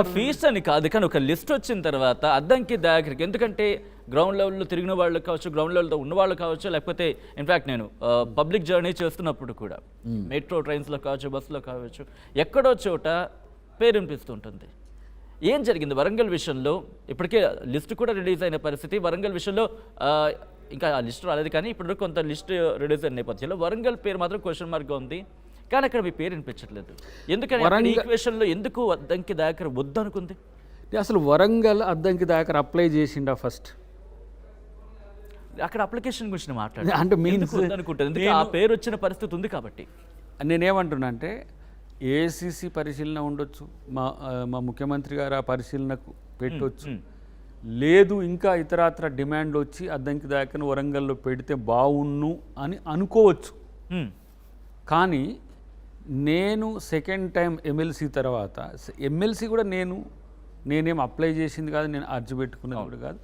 ఒక ఫీస్ట్ అని కాదు కానీ ఒక లిస్ట్ వచ్చిన తర్వాత అద్దంకి దగ్గరికి ఎందుకంటే గ్రౌండ్ లెవెల్లో తిరిగిన వాళ్ళు కావచ్చు గ్రౌండ్ లెవెల్లో ఉన్న వాళ్ళు కావచ్చు లేకపోతే ఇన్ఫాక్ట్ నేను పబ్లిక్ జర్నీ చేస్తున్నప్పుడు కూడా మెట్రో ట్రైన్స్లో కావచ్చు బస్సులో కావచ్చు ఎక్కడో చోట పేరు వినిపిస్తుంటుంది ఏం జరిగింది? వరంగల్ విషయంలో ఇప్పటికే లిస్ట్ కూడా రిలీజ్ అయిన పరిస్థితి. వరంగల్ విషయంలో ఇంకా ఆ లిస్ట్ రాలేదు కానీ ఇప్పుడు కొంత లిస్ట్ రిలీజ్ అయిన నేపథ్యంలో వరంగల్ పేరు మాత్రం క్వశ్చన్ మార్క్గా ఉంది. కానీ అక్కడ మీ పేరు వినిపించట్లేదు. ఎందుకని? అక్కడ ఈ విషయంలో ఎందుకు అద్దంకి దాకర్? వద్దనుకుంది. అసలు వరంగల్ అద్దంకి దాకా అప్లై చేసిండా ఫస్ట్? అక్కడ అప్లికేషన్ గురించి మాట్లాడు. అంటే వద్దనుకుంటారు? ఎందుకు ఆ పేరు వచ్చిన పరిస్థితి ఉంది కాబట్టి. నేనేమంటున్నా అంటే ఏసీసీ పరిశీలన ఉండొచ్చు. మా మా ముఖ్యమంత్రి గారు ఆ పరిశీలనకు పెట్టొచ్చు. లేదు ఇంకా ఇతరాత్ర డిమాండ్లు వచ్చి అద్దంకి దాకా వరంగల్లో పెడితే బాగున్ను అని అనుకోవచ్చు. కానీ నేను సెకండ్ టైం ఎమ్మెల్సీ తర్వాత ఎమ్మెల్సీ కూడా నేను నేనేం అప్లై చేసింది కాదు నేను అర్జీ పెట్టుకున్నది కూడా కాదు.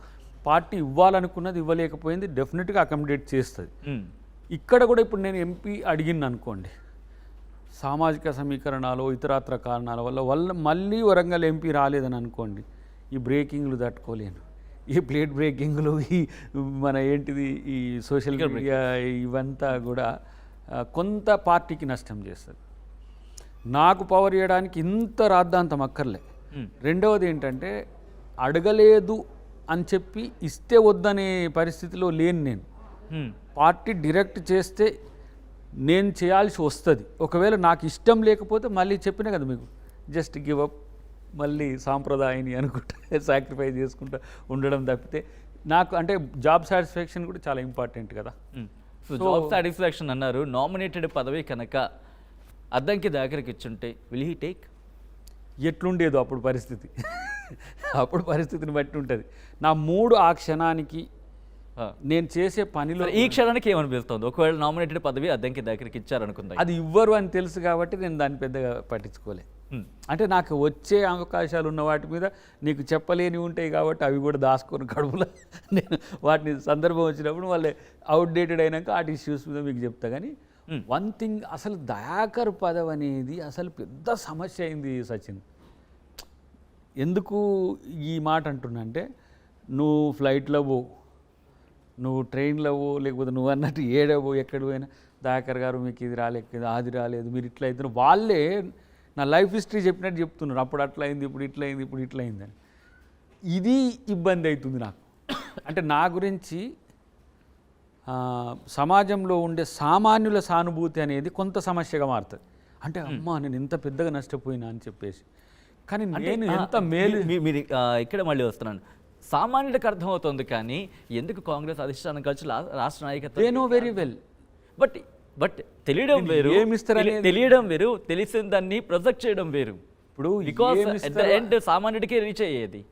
పార్టీ ఇవ్వాలనుకున్నది ఇవ్వలేకపోయింది డెఫినెట్గా అకామిడేట్ చేస్తుంది. ఇక్కడ కూడా ఇప్పుడు నేను ఎంపీ అడిగింది అనుకోండి సామాజిక సమీకరణాలు ఇతరాత్ర కారణాల వల్ల వల్ల మళ్ళీ వరంగల్ ఎంపీ రాలేదని అనుకోండి ఈ బ్రేకింగ్లు తట్టుకోలేను. ఈ ప్లేట్ బ్రేకింగ్లు ఈ మన ఏంటిది ఈ సోషల్ మీడియా ఇవంతా కూడా కొంత పార్టీకి నష్టం చేస్తుంది. నాకు పవర్ ఇవ్వడానికి ఇంత రాద్ధాంతం అక్కర్లే. రెండవది ఏంటంటే అడగలేదు అని చెప్పి ఇస్తే వద్దనే పరిస్థితిలో లేను నేను. పార్టీ డైరెక్ట్ చేస్తే నేను చేయాల్సి వస్తుంది ఒకవేళ నాకు ఇష్టం లేకపోతే మళ్ళీ చెప్పిన కదా మీకు జస్ట్ గివ్ అప్ మళ్ళీ సాంప్రదాయాన్ని అనుకుంటా సాక్రిఫైస్ చేసుకుంటా ఉండడం తప్పితే నాకు అంటే జాబ్ సాటిస్ఫాక్షన్ కూడా చాలా ఇంపార్టెంట్ కదా. సో జాబ్ సాటిస్ఫాక్షన్ అన్నారు నామినేటెడ్ పదవి కనుక అద్దంకి దగ్గరికి ఇచ్చుంటే విల్ హీ టేక్ ఎట్లుండేదో అప్పుడు పరిస్థితి. అప్పుడు పరిస్థితిని బట్టి ఉంటుంది. నా మూడు ఆ క్షణానికి నేను చేసే పనిలో ఈ క్షణానికి ఏమనిపిస్తుంది ఒకవేళ నామినేటెడ్ పదవి అద్దంకి దగ్గరికి ఇచ్చారనుకుందాం అది ఇవ్వరు అని తెలుసు కాబట్టి నేను దాన్ని పెద్దగా పట్టించుకోలే. అంటే నాకు వచ్చే అవకాశాలు ఉన్న వాటి మీద నీకు చెప్పలేని ఉంటాయి కాబట్టి అవి కూడా దాచుకొని కడుపులో నేను వాటిని సందర్భం వచ్చినప్పుడు వాళ్ళే అవుట్డేటెడ్ అయినాక ఆ ఇష్యూస్ మీద మీకు చెప్తా. కానీ Hmm. వన్ థింగ్ అసలు దయాకర్ పదవి అనేది అసలు పెద్ద సమస్య అయింది సచిన్. ఎందుకు ఈ మాట అంటున్నా అంటే నువ్వు ఫ్లైట్లో పో నువ్వు ట్రైన్లో పో లేకపోతే నువ్వు అన్నట్టు ఏడవో పో ఎక్కడ పోయినా దయాకర్ గారు మీకు ఇది రాలేదు అది రాలేదు మీరు ఇట్లా అవుతున్నారు. వాళ్ళే నా లైఫ్ హిస్టరీ చెప్పినట్టు చెప్తున్నారు. అప్పుడు అట్లా అయింది ఇప్పుడు ఇట్లా అయింది ఇప్పుడు ఇట్లా అయిందని ఇది ఇబ్బంది అవుతుంది నాకు. అంటే నా గురించి సమాజంలో ఉండే సామాన్యుల సానుభూతి అనేది కొంత సమస్యగా మారుతుంది. అంటే అమ్మా నేను ఇంత పెద్దగా నష్టపోయినా అని చెప్పేసి. కానీ నేను ఎంత మేలు మీరు ఇక్కడ మళ్ళీ వస్తున్నాను. సామాన్యుడికి అర్థమవుతుంది కానీ ఎందుకు కాంగ్రెస్ అధిష్టానం లా- రాష్ట్ర నాయకత్వం no very well but but తెలియడం వేరు తెలియడం వేరు తెలిసిన దాన్ని ప్రొజెక్ట్ చేయడం వేరు. ఇప్పుడు బికాస్ ఎట్ ద ఏమిస్తారు ఎండ్ సామాన్యుడికే రీచ్ అయ్యేది.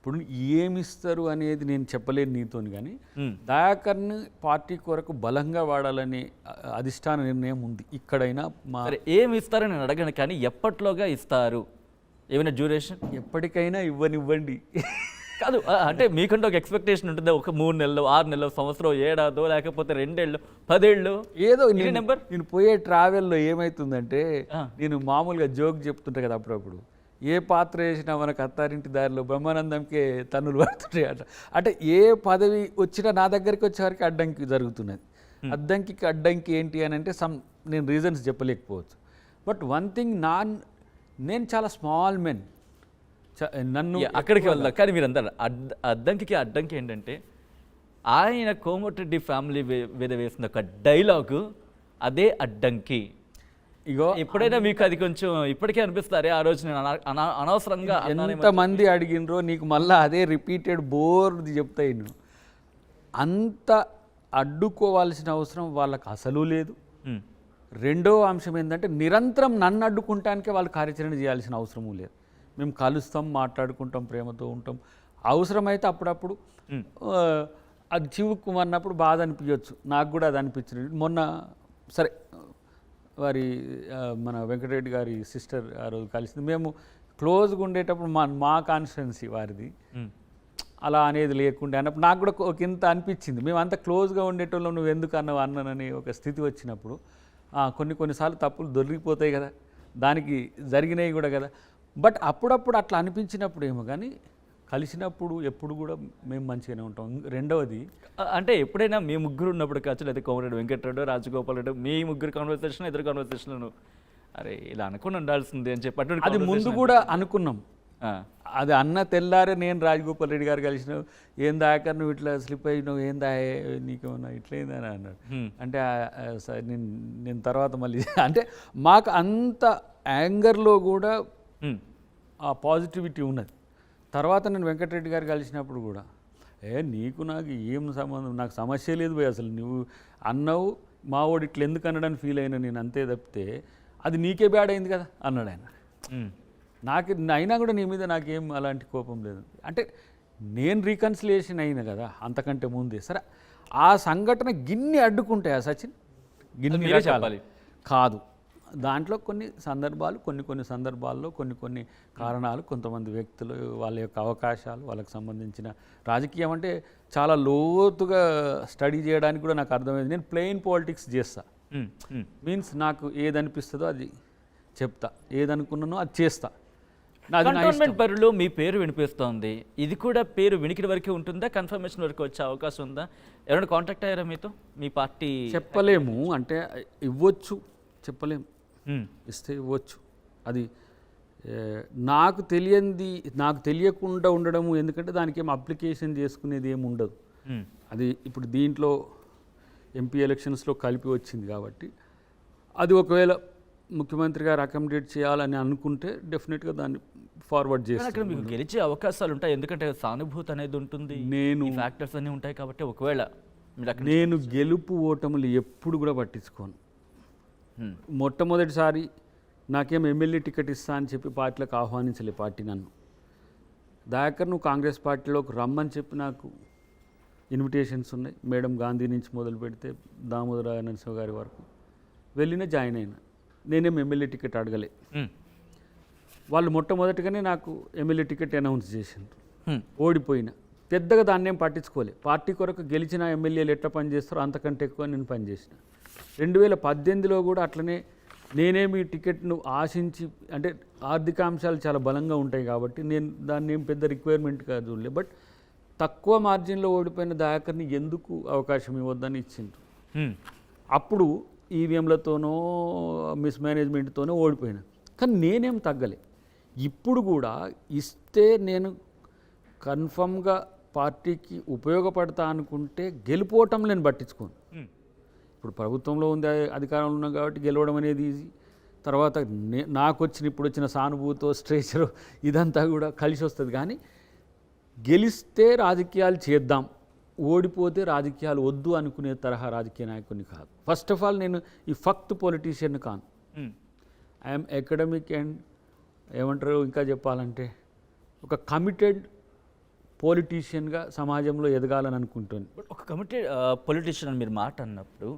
ఇప్పుడు ఏమిస్తారు అనేది నేను చెప్పలేను నీతోని కానీ. దయాకర్ని పార్టీ కొరకు బలంగా వాడాలనే అధిష్టాన నిర్ణయం ఉంది. ఇక్కడైనా మా ఏమి ఇస్తారని నేను అడగను కానీ ఎప్పట్లోగా ఇస్తారు? ఏమైనా డ్యూరేషన్ ఎప్పటికైనా ఇవ్వనివ్వండి. కాదు అంటే మీకంటే ఒక ఎక్స్పెక్టేషన్ ఉంటుంది ఒక మూడు నెలలు ఆరు నెలలు సంవత్సరం ఏడాదో లేకపోతే రెండేళ్ళు పదేళ్ళు? ఏదో నెంబర్ నేను పోయే ట్రావెల్లో ఏమవుతుందంటే. నేను మామూలుగా జోక్ చెప్తుంటా కదా అప్పుడప్పుడు. ఏ పాత్ర వేసినా మనకు అత్తారింటి దారిలో బ్రహ్మానందంకే తన్నులు పడుతుంటాయి అట. అంటే ఏ పదవి వచ్చినా నా దగ్గరికి వచ్చేవరకు అడ్డంకి జరుగుతున్నది. అడ్డంకికి అడ్డంకి ఏంటి అని అంటే సమ్ నేను రీజన్స్ చెప్పలేకపోవచ్చు. బట్ వన్ థింగ్ నా నేను చాలా స్మాల్ మెన్. నన్ను అక్కడికి వెళ్దాం. కానీ మీరు అందరు అడ్ అడ్డంకి అడ్డంకి ఏంటంటే ఆయన కోమటిరెడ్డి ఫ్యామిలీ మీద వేసిన ఒక డైలాగు అదే అడ్డంకి. ఇగో ఎప్పుడైనా మీకు అది కొంచెం ఇప్పటికే అనిపిస్తారే? ఆ రోజు నేను అనా- అనా- అనవసరంగా. ఎంతమంది అడిగినరో నీకు మళ్ళీ అదే రిపీటెడ్ బోర్ది చెప్తాయి నువ్వు అంత అడ్డుకోవాల్సిన అవసరం వాళ్ళకి అసలు లేదు. రెండో అంశం ఏంటంటే నిరంతరం నన్ను అడ్డుకుంటానికే వాళ్ళు కార్యాచరణ చేయాల్సిన అవసరము లేదు. మేము కలుస్తాం మాట్లాడుకుంటాం ప్రేమతో ఉంటాం. అవసరమైతే అప్పుడప్పుడు అది చివుక్కు అన్నప్పుడు బాధ అనిపించవచ్చు నాకు కూడా అది అనిపించింది. మొన్న సరే వారి మన వెంకటరెడ్డి గారి సిస్టర్ ఆ రోజు కలిసింది. మేము క్లోజ్గా ఉండేటప్పుడు మా మా కాన్స్టిట్యున్సీ వారిది. అలా అనేది లేకుండే అన్నప్పుడు నాకు కూడా ఒక ఇంత అనిపించింది. మేము అంత క్లోజ్గా ఉండేటోళ్ళం నువ్వు ఎందుకు అన్నావు అన్నానని ఒక స్థితి వచ్చినప్పుడు కొన్ని కొన్నిసార్లు తప్పులు దొరికిపోతాయి కదా. దానికి జరిగినవి కూడా కదా. బట్ అప్పుడప్పుడు అట్లా అనిపించినప్పుడు ఏమో కానీ కలిసినప్పుడు ఎప్పుడు కూడా మేము మంచిగానే ఉంటాం. రెండవది అంటే ఎప్పుడైనా మీ ముగ్గురు ఉన్నప్పుడు కావచ్చు లేదా కోమరెడ్డి వెంకటరెడ్డి రాజగోపాల్ రెడ్డి మీ ముగ్గురు కాన్వర్సేషన్ ఇద్దరు కాన్వర్సేషన్లను అరే ఇలా అనుకుని ఉండాల్సింది అని చెప్పి అది ముందు కూడా అనుకున్నాం. అది అన్న తెల్లారే నేను రాజగోపాల్ రెడ్డి గారు కలిసిన ఏం దాకా నువ్వు ఇట్లా స్లిప్ అయినావు ఏం దాయే నీకేమన్నా ఇట్లా ఏందని అన్నాడు. అంటే నేను నేను తర్వాత మళ్ళీ అంటే మాకు అంత యాంగర్లో కూడా ఆ పాజిటివిటీ ఉన్నది. తర్వాత నేను వెంకటరెడ్డి గారు కలిసినప్పుడు కూడా ఏ నీకు నాకు ఏం సంబంధం? నాకు సమస్య లేదు పోయి అసలు నువ్వు అన్నావు మా వాడు ఇట్లా ఎందుకు అన్నాడని ఫీల్ అయినా నేను అంతే తప్పితే అది నీకే బ్యాడ్ అయింది కదా అన్నాడు ఆయన. నాకు అయినా కూడా నీ మీద నాకేం అలాంటి కోపం లేదు. అంటే నేను రీకన్సిలియేషన్ అయిన కదా అంతకంటే ముందే సరే ఆ సంఘటన గిన్ని అడ్డుకుంటాయా సచిన్? గిన్ని. కాదు. దాంట్లో కొన్ని సందర్భాలు కొన్ని కొన్ని సందర్భాల్లో కొన్ని కొన్ని కారణాలు కొంతమంది వ్యక్తులు వాళ్ళ యొక్క అవకాశాలు వాళ్ళకి సంబంధించిన రాజకీయం అంటే చాలా లోతుగా స్టడీ చేయడానికి కూడా నాకు అర్థమైంది. నేను ప్లెయిన్ పాలిటిక్స్ చేస్తా. మీన్స్ నాకు ఏది అనిపిస్తుందో అది చెప్తా. ఏదనుకున్నానో అది చేస్తా. కంటోన్మెంట్ బరిలో మీ పేరు వినిపిస్తోంది. ఇది కూడా పేరు వినికిడి వరకే ఉంటుందా? కన్ఫర్మేషన్ వరకు వచ్చే అవకాశం ఉందా? ఎవరైనా కాంటాక్ట్ అయ్యారా మీతో? మీ పార్టీ చెప్పలేము. అంటే ఇవ్వచ్చు. చెప్పలేము. ఇస్తే ఇవ్వచ్చు. అది నాకు తెలియంది నాకు తెలియకుండా ఉండడము ఎందుకంటే దానికి ఏం అప్లికేషన్ చేసుకునేది ఏమి ఉండదు. అది ఇప్పుడు దీంట్లో ఎంపీ ఎలక్షన్స్లో కలిపి వచ్చింది కాబట్టి అది ఒకవేళ ముఖ్యమంత్రి గారు అకామిడేట్ చేయాలని అనుకుంటే డెఫినెట్గా దాన్ని ఫార్వర్డ్ చేస్తాను మీకు గెలిచే అవకాశాలు ఉంటాయి. ఎందుకంటే సానుభూతి అనేది ఉంటుంది. నేను ఫ్యాక్టర్స్ అన్నీ ఉంటాయి కాబట్టి ఒకవేళ నేను గెలుపు ఓటములు ఎప్పుడు కూడా పట్టించుకోను. మొట్టమొదటిసారి నాకేం ఎమ్మెల్యే టికెట్ ఇస్తా అని చెప్పి పార్టీలకు ఆహ్వానించలే పార్టీ నన్ను. దాకర్ నువ్వు కాంగ్రెస్ పార్టీలోకి రమ్మని చెప్పి నాకు ఇన్విటేషన్స్ ఉన్నాయి. మేడం గాంధీ నుంచి మొదలు పెడితే దామోదర నరసింహ గారి వరకు వెళ్ళిన జాయిన్ అయినా. నేనేం ఎమ్మెల్యే టికెట్ అడగలే. హ్మ్, వాళ్ళు మొట్టమొదటిగానే నాకు ఎమ్మెల్యే టికెట్ అనౌన్స్ చేసిండ్రు. హ్మ్, ఓడిపోయిన. పెద్దగా దాన్ని పట్టించుకోలే. పార్టీ కొరకు గెలిచిన ఎమ్మెల్యేలు ఎట్లా పనిచేస్తారో అంతకంటే ఎక్కువ నేను పనిచేసిన. రెండు వేల పద్దెనిమిదిలో కూడా అట్లనే నేనేమి టికెట్ను ఆశించి అంటే ఆర్థిక అంశాలు చాలా బలంగా ఉంటాయి కాబట్టి నేను దాన్ని ఏం పెద్ద రిక్వైర్మెంట్ కాదు చూడలే బట్ తక్కువ మార్జిన్లో ఓడిపోయిన దయాకర్ని ఎందుకు అవకాశం ఇవ్వద్దని ఇచ్చిండ్రు. అప్పుడు ఈవీఎంలతోనో మిస్మేనేజ్మెంట్తోనో ఓడిపోయినా. కానీ నేనేం తగ్గలే. ఇప్పుడు కూడా ఇస్తే నేను కన్ఫర్మ్గా పార్టీకి ఉపయోగపడతా అనుకుంటే గెలుపోవటం నేను పట్టించుకోను. ఇప్పుడు ప్రభుత్వంలో ఉంది అధికారంలో ఉన్నాం కాబట్టి గెలవడం అనేది ఈజీ. తర్వాత నే- నాకు వచ్చిన ఇప్పుడు వచ్చిన సానుభూతో స్ట్రేచర్ ఇదంతా కూడా కలిసి వస్తుంది. కానీ గెలిస్తే రాజకీయాలు చేద్దాం ఓడిపోతే రాజకీయాలు వద్దు అనుకునే తరహా రాజకీయ నాయకుడిని కాదు. ఫస్ట్ ఆఫ్ ఆల్ నేను ఈ ఫక్త్ పొలిటీషియన్ కాను. ఐఎమ్ అకాడమిక్ అండ్ ఏమంటారు ఇంకా చెప్పాలంటే ఒక కమిటెడ్ పొలిటీషియన్గా సమాజంలో ఎదగాలని అనుకుంటాను బట్ ఒక కమిటెడ్ పొలిటీషియన్ అని మీరు మాట అన్నప్పుడు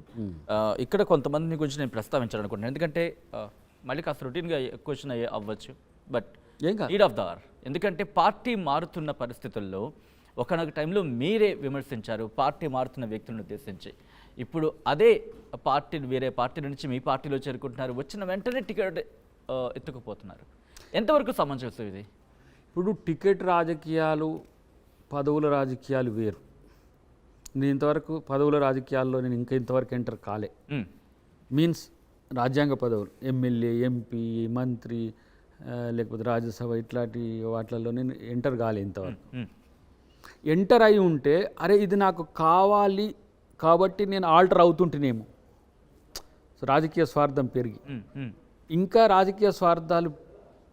ఆ, ఇక్కడ కొంతమందిని గురించి నేను ప్రస్తావించాలనుకుంటున్నాను. ఎందుకంటే ఆ, మళ్ళీ కాస్త రొటీన్గా క్వశ్చన్ అయ్యే అవ్వచ్చు. But need of the hour ఎందుకంటే పార్టీ మారుతున్న పరిస్థితుల్లో ఒకనొక టైంలో మీరే విమర్శించారు. పార్టీ మారుతున్న వ్యక్తులను ఉద్దేశించి. ఇప్పుడు అదే పార్టీ వేరే పార్టీ నుంచి మీ పార్టీలో చేరుకుంటున్నారు. వచ్చిన వెంటనే టికెట్ ఎత్తుకుపోతున్నారు. ఎంతవరకు సమంజసం ఇది? ఇప్పుడు టికెట్ రాజకీయాలు పదవుల రాజకీయాలు వేరు. నేను ఇంతవరకు పదవుల రాజకీయాల్లో నేను ఇంకా ఇంతవరకు ఎంటర్ కాలే. మీన్స్ రాజ్యాంగ పదవులు ఎమ్మెల్యే ఎంపీ మంత్రి లేకపోతే రాజ్యసభ ఇట్లాంటి వాటిలలో నేను ఎంటర్ కాలే ఇంతవరకు. ఎంటర్ అయి ఉంటే అరే ఇది నాకు కావాలి కాబట్టి నేను ఆల్టర్ అవుతుంటేనేమో. సో రాజకీయ స్వార్థం పెరిగి. ఇంకా రాజకీయ స్వార్థాలు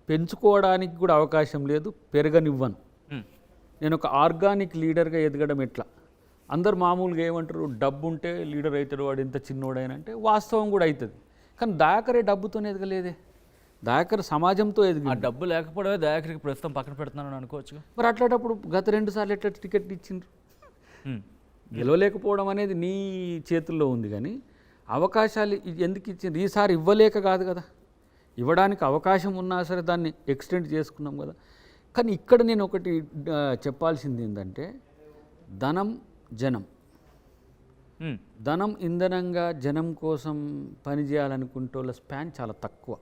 పెంచుకోవడానికి కూడా అవకాశం లేదు పెరగనివ్వను. నేను ఒక ఆర్గానిక్ లీడర్గా ఎదగడం ఎట్లా? అందరు మామూలుగా ఏమంటారు డబ్బు ఉంటే లీడర్ అవుతాడు వాడు ఎంత చిన్నోడైనా అంటే వాస్తవం కూడా అవుతుంది కానీ దయాకరే డబ్బుతోనే ఎదగలేదే. దయాకర్ సమాజంతో ఎదిగి ఆ డబ్బు లేకపోవడమే దయాకరికి ప్రస్తుతం పక్కన పెడుతున్నాను అనుకోవచ్చు మరి అట్లాంటప్పుడు గత రెండు సార్లు ఎట్లా టికెట్ ఇచ్చిండ్రు? గెలవలేకపోవడం అనేది నీ చేతుల్లో ఉంది కానీ అవకాశాలు ఎందుకు ఇచ్చింది ఈసారి ఇవ్వలేక కాదు కదా. ఇవ్వడానికి అవకాశం ఉన్నా సరే దాన్ని ఎక్స్టెండ్ చేసుకున్నాం కదా. కానీ ఇక్కడ నేను ఒకటి చెప్పాల్సింది ఏంటంటే ధనం జనం. ధనం ఇంధనంగా జనం కోసం పనిచేయాలనుకుంటే వాళ్ళ స్పాన్ చాలా తక్కువ.